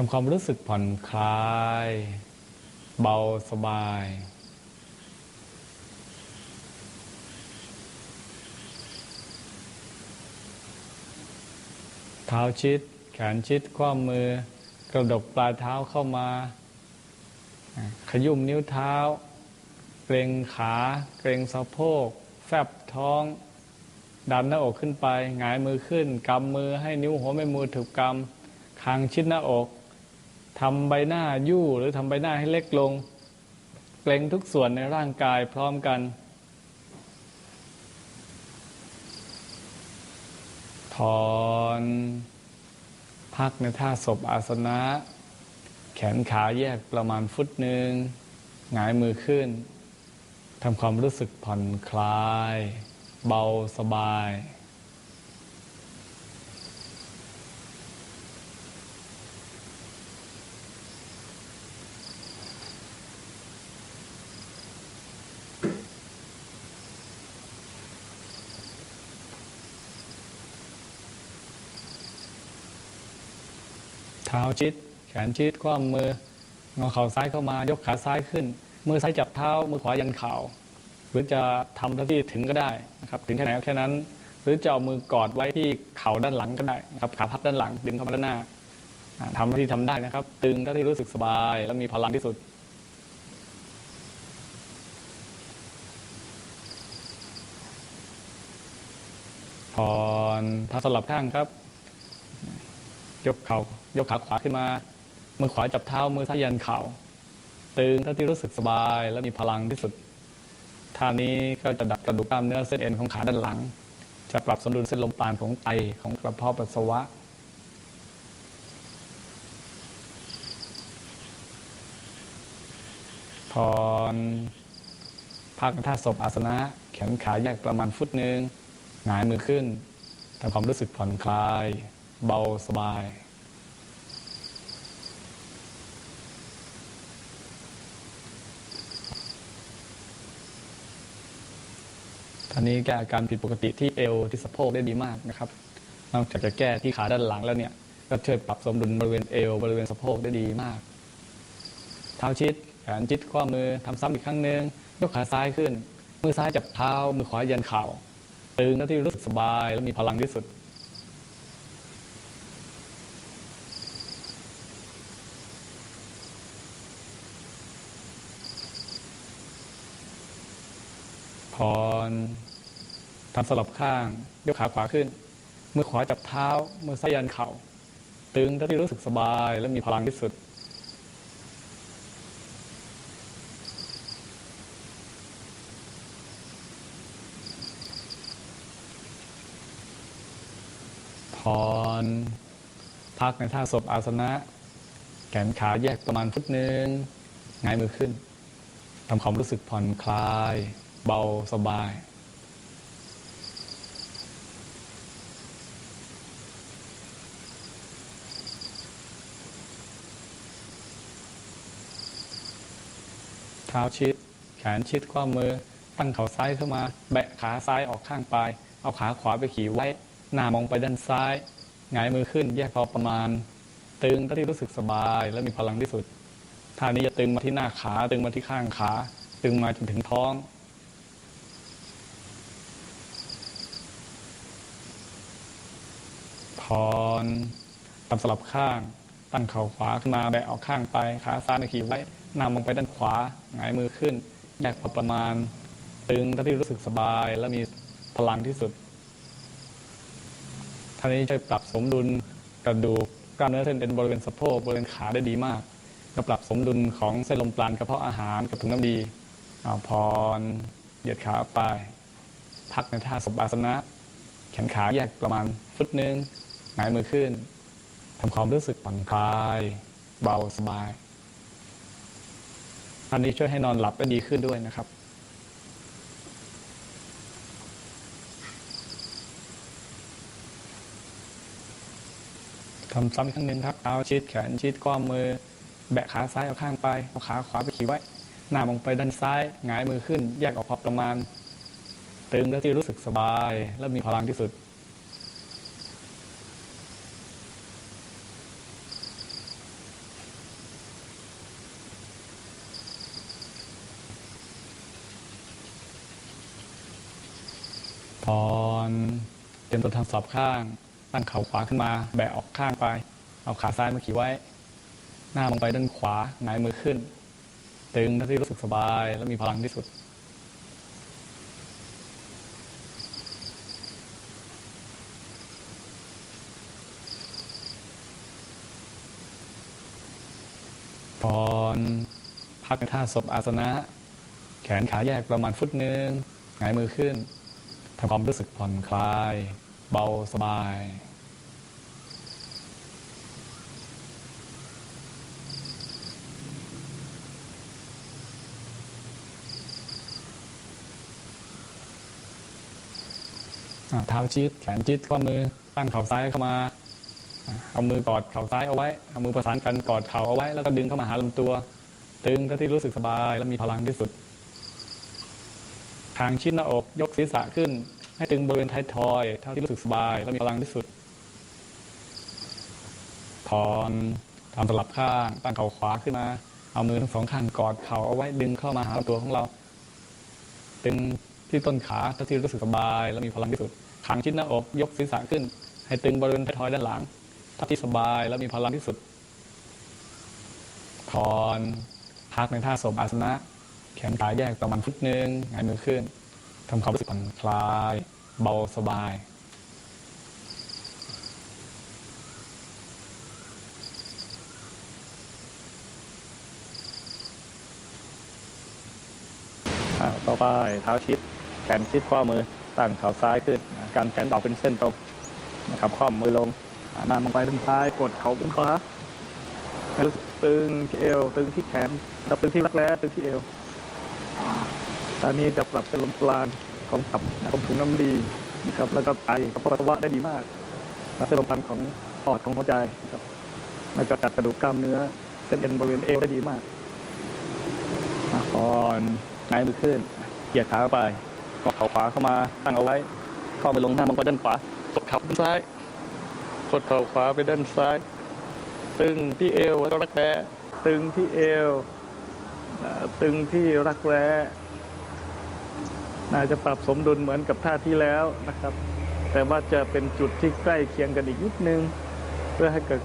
ทำความรู้สึกผ่อนคลาย เบาสบาย เท้าชิด แขนชิดคว้ามือกระดกปลายเท้าเข้ามา ขยุ่มนิ้วเท้า เกรงขา เกรงสะโพก แฟบท้อง ดันหน้าอกขึ้นไป หงายมือขึ้น กำมือให้นิ้วหัวแม่มือถูกกำคางชิดหน้าอก ทำใบหน้ายู่หรือทำใบหน้าให้เล็กลง เกรงทุกส่วนในร่างกายพร้อมกัน ถอนพักในท่าศพอาสนะ แขนขาแยกประมาณฟุตหนึ่งหงายมือขึ้นทำความรู้สึกผ่อนคลาย เบาสบาย เท้าชิด แขนชิดคว้ามืองอเข่าซ้ายเข้ามายกขาซ้ายขึ้น มือซ้ายจับเท้า มือขวายันเข่าหรือจะทำเท่าที่ถึงก็ได้นะครับถึงแค่ไหนก็แค่นั้น หรือจะเอามือกอดไว้ที่เข่าด้านหลังก็ได้นะครับขาพับด้านหลังดึงเข้ามาด้านหน้าทำเท่าที่ทำได้นะครับ ตึงเท่าที่รู้สึกสบาย และมีพลังที่สุดผ่อนเท้าสลับข้างครับ ยกเข่า ยกขาขวาขึ้นมา มือขวาจับเท้า มือซ้ายยันเข่า ตึงเท่าที่รู้สึกสบายและมีพลังที่สุด ท่านี้ก็จะดัดกระดูกกล้ามเนื้อเส้นเอ็นของขาด้านหลัง จะปรับสมดุลเส้นลมปราณของไตของกระเพาะปัสสาวะผ่อนพักท่าศพอาสนะ แขนขาแยกประมาณฟุตหนึ่งหงายมือขึ้นทำความรู้สึกผ่อนคลาย เบาสบาย อันนี้แก้อาการผิดปกติที่เอวที่สะโพกได้ดีมากนะครับ นอกจากจะแก้ที่ขาด้านหลังแล้วเนี่ย ก็ช่วยปรับสมดุลบริเวณเอวบริเวณสะโพกได้ดีมาก เท้าชิดแขนชิดข้อมือทำซ้ำอีกครั้งหนึ่งยกขาซ้ายขึ้น มือซ้ายจับเท้ามือขวายันเข่าตึงแล้วที่รู้สึกสบาย และมีพลังที่สุด ผ่อนทำสลับข้างยกขาขวาขึ้น มือขวาจับเท้า มือซ้ายยันเข่า ตึงเท่าที่รู้สึกสบายและมีพลังที่สุด ผ่อนพักในท่าศพอาสนะ แขนขาแยกประมาณฟุตหนึ่งหงายมือขึ้นทำความรู้สึกผ่อนคลาย เบาสบาย เท้าชิด แขนชิดข้อมือ ตั้งเข่าซ้ายเข้ามา แบะขาซ้ายออกข้างปลาย เอาขาขวาไปขี่ไว้ หน้ามองไปด้านซ้ายหงายมือขึ้น แยกพอประมาณ ตึงเท่าที่รู้สึกสบาย และมีพลังที่สุดท่านี้จะตึงมาที่หน้าขา ตึงมาที่ข้างขา ตึงมาจนถึงท้อง อนทำสลับข้าง ตั้งเข่าขวาขึ้นมาแบะออกข้างไป ขาซ้ายไปขี่ไว้น้ามองไปด้านขวาหงายมือขึ้นแยกพอประมาณ ตึงเท่าที่รู้สึกสบายและมีพลังที่สุดท่านี้ช่วยปรับสมดุลกระดูกกล้ามเนื้อเส้นเอ็นบริเวณสะโพกบริเวณขาได้ดีมากก็ปรับสมดุลของเส้นลมปราณกระเพาะอาหารกับถุงน้ำดีอาพรเหยียดขาไปพักในท่าสบอาสนะ แขนขาแยกประมาณฟุตหนึ่ง งายมือขึ้นทำความรู้สึกผ่อนคลาย เบาสบายอันนี้ช่วยให้นอนหลับได้ดีขึ้นด้วยนะครับทำซ้ำอีกครั้งหนึ่งครับเท้าชิดแขนชิดก้อมมือ แบะขาซ้ายเอาข้างไป เอาขาขวาไปขี่ไว้ หน้ามองไปด้านซ้าย หงายมือขึ้น แยกออกพอประมาณ ตึงแล้วที่รู้สึกสบาย และมีพลังที่สุด ผ่อนเตรียมตัวทำสอบข้าง ตั้งเข่าขวาขึ้นมาแบะออกข้างไป เอาขาซ้ายมาขี่ไว้ หน้าลงไปด้านขวาหงายมือขึ้น ตึงเท่าที่รู้สึกสบายและมีพลังที่สุดผ่อนพักในท่าศพอาสนะ แขนขาแยกประมาณฟุตหนึ่งหงายมือขึ้น ทำความรู้สึกผ่อนคลาย เบาสบายอะเท้าชิดแขนชิดข้อมือตั้งเข่าซ้ายเข้ามา เอามือกอดเข่าซ้ายเอาไว้ เอามือประสานกันกอดเข่าเอาไว้ แล้วก็ดึงเข้ามาหาลำตัว ตึงเท่าที่รู้สึกสบาย และมีพลังที่สุด ทางชิดหน้าอกยกศีรษะขึ้น ให้ตึงบริเวณท้ายทอย เท่าที่รู้สึกสบาย และมีพลังที่สุดผ่อนทำสลับข้างตั้งเข่าขวาขึ้นมา เอามือทั้งสองข้างกอดเข่าเอาไว้ดึงเข้ามาหาตัวของเรา ตึงที่ต้นขาเท่าที่รู้สึกสบาย และมีพลังที่สุดขางชิดหน้าอกยกศีรษะขึ้น ให้ตึงบริเวณท้ายทอยด้านหลังเท่าที่สบาย และมีพลังที่สุดผ่อนพักในท่าสมอาสนะ แขนขาแยกประมาณฟุตหนึ่งหงายมือขึ้นทำความรู้สึกผ่อนคลาย เบาสบายอ่าต่อไปเท้าชิด แขนชิดข้อมือตั้งเข่าซ้ายขึ้น การแขนออกเป็นเส้นตรงนะครับข้อมือลงหน้าลงไปด้านซ้ายกดเข่าเป็นขวาตึงที่เอวตึงที่แขนตึงที่รักแร้ตึงที่เอว ตอนนี้จะปรับเป็นลมปราณของตับของถุงน้ำดีนะครับแล้วก็ไตกับปัสสาวะได้ดีมากเส้นลมปราณของปอดของหัวใจครับแล้วก็จัดกระดูกกล้ามเนื้อเส้นเอ็นบริเวณเอวได้ดีมากอะก่อนหงายมือขึ้นเหยียดขาเข้าไปกดเข่าขวาเข้ามาตั้งเอาไว้ เข้าไปลงหน้ามันก็ด้านขวากดเข่าด้านซ้ายกดเข่าขวาไปด้านซ้าย ตึงที่เอวแล้วก็รักแร้ตึงที่เอวตึงที่รักแร้ น่าจะปรับสมดุลเหมือนกับท่าที่แล้วนะครับ แต่ว่าจะเป็นจุดที่ใกล้เคียงกันอีกนิดนึง เพื่อให้เกิด